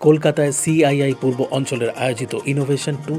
কলকাতায় সিআইআই পূর্ব অঞ্চলের আয়োজিত ইনোভেশন টু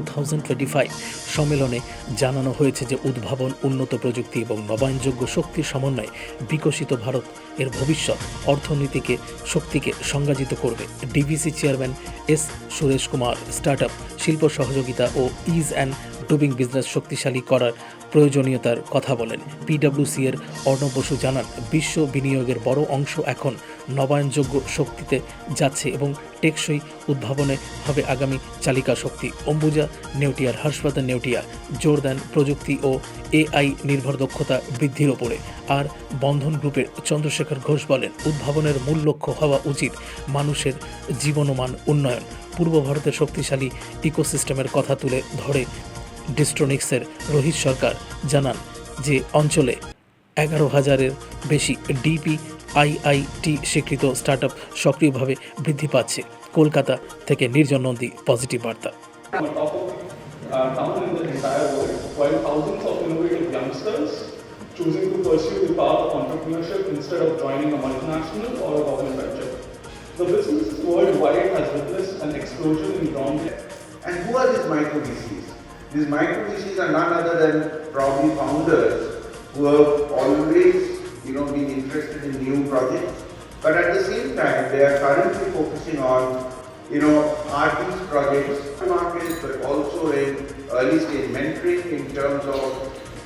সম্মেলনে জানানো হয়েছে যে উদ্ভাবন, উন্নত প্রযুক্তি এবং নবায়নযোগ্য শক্তির সমন্বয়ে বিকশিত ভারত এর ভবিষ্যৎ অর্থনীতিকে, শক্তিকে সংজ্ঞাজিত করবে। DVC chairman S Suresh Kumar start শিল্প সহযোগিতা ও ইজ অ্যান্ড ডুবিং বিজনেস শক্তিশালী করার প্রয়োজনীয়তার কথা বলেন। পিডব্লিউসি এর অর্ণব বসু জানান, বিশ্ব বিনিয়োগের বড় অংশ এখন নবায়নযোগ্য শক্তিতে যাচ্ছে এবং টেকসই উদ্ভাবনে হবে আগামী চালিকা শক্তি। অম্বুজা নেউটিয়ার হাসপাতাল নেউটিয়া জোর দেন প্রযুক্তি ও এআই নির্ভর দক্ষতা বৃদ্ধির ওপরে। আর বন্ধন গ্রুপের চন্দ্রশেখর ঘোষ বলেন, উদ্ভাবনের মূল লক্ষ্য হওয়া উচিত মানুষের জীবনমান উন্নয়ন। পূর্ব ভারতের শক্তিশালী ইকোসিস্টেমের কথা তুলে ধরে ডিস্ট্রোনিক্সের রোহিত সরকার জানান যে অঞ্চলে এগারো হাজারের বেশি ডিপি আইআইটি স্বীকৃত স্টার্ট আপ সক্রিয়ভাবে বৃদ্ধি পাচ্ছে কলকাতা থেকে নির্জন নন্দী পজিটিভ বার্তা uh, choosing to pursue the path of entrepreneurship instead of joining a multinational or a government venture. The business worldwide has witnessed an explosion in groundbreaking. And who are these micro VCs? These micro VCs are none other than probably founders who have always, you know, been interested in new projects, but at the same time they are currently focusing on, you know, are these projects markets, but also in early stage mentoring in terms of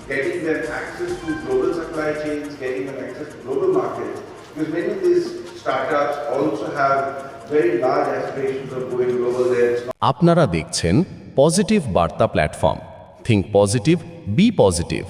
getting them access to global supply chains, getting them access to global markets, because many of these startups also have very large aspirations of going global. There, it's not আপনারা দেখছেন positive বার্তা platform think positive be positive